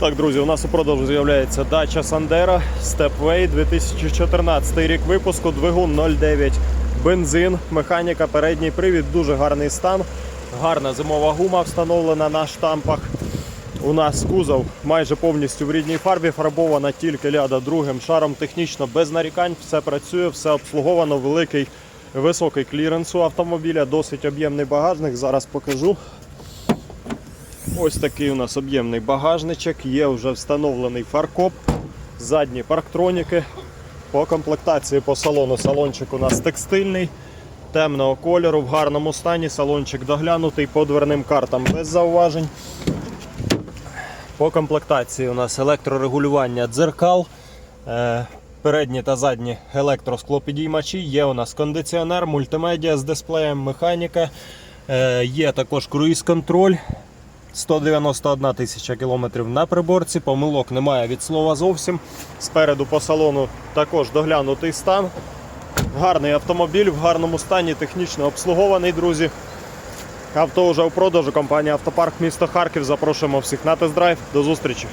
Так, друзі, у нас у продажу з'являється дача Сандера Stepway 2014 рік випуску, двигун 0,9, бензин, механіка, передній привід, дуже гарний стан. Гарна зимова гума встановлена на штампах. У нас кузов майже повністю в рідній фарбі, фарбована тільки ляда другим шаром, технічно без нарікань, все працює, все обслуговано, великий високий кліренс у автомобіля, досить об'ємний багажник. Зараз покажу. Ось такий у нас об'ємний багажничок, є вже встановлений фаркоп, задні парктроніки. По комплектації по салону салончик у нас текстильний, темного кольору, в гарному стані, салончик доглянутий по дверним картам без зауважень. По комплектації у нас електрорегулювання дзеркал, е, передні та задні електросклопідіймачі, є у нас кондиціонер, мультимедіа з дисплеєм, механіка, е, є також круїз-контроль. 191 тисяча кілометрів на приборці, помилок немає від слова зовсім. Спереду по салону також доглянутий стан. Гарний автомобіль в гарному стані, технічно обслугований, друзі. Авто вже у продажу. Компанія Автопарк місто Харків. Запрошуємо всіх на тест-драйв. До зустрічі!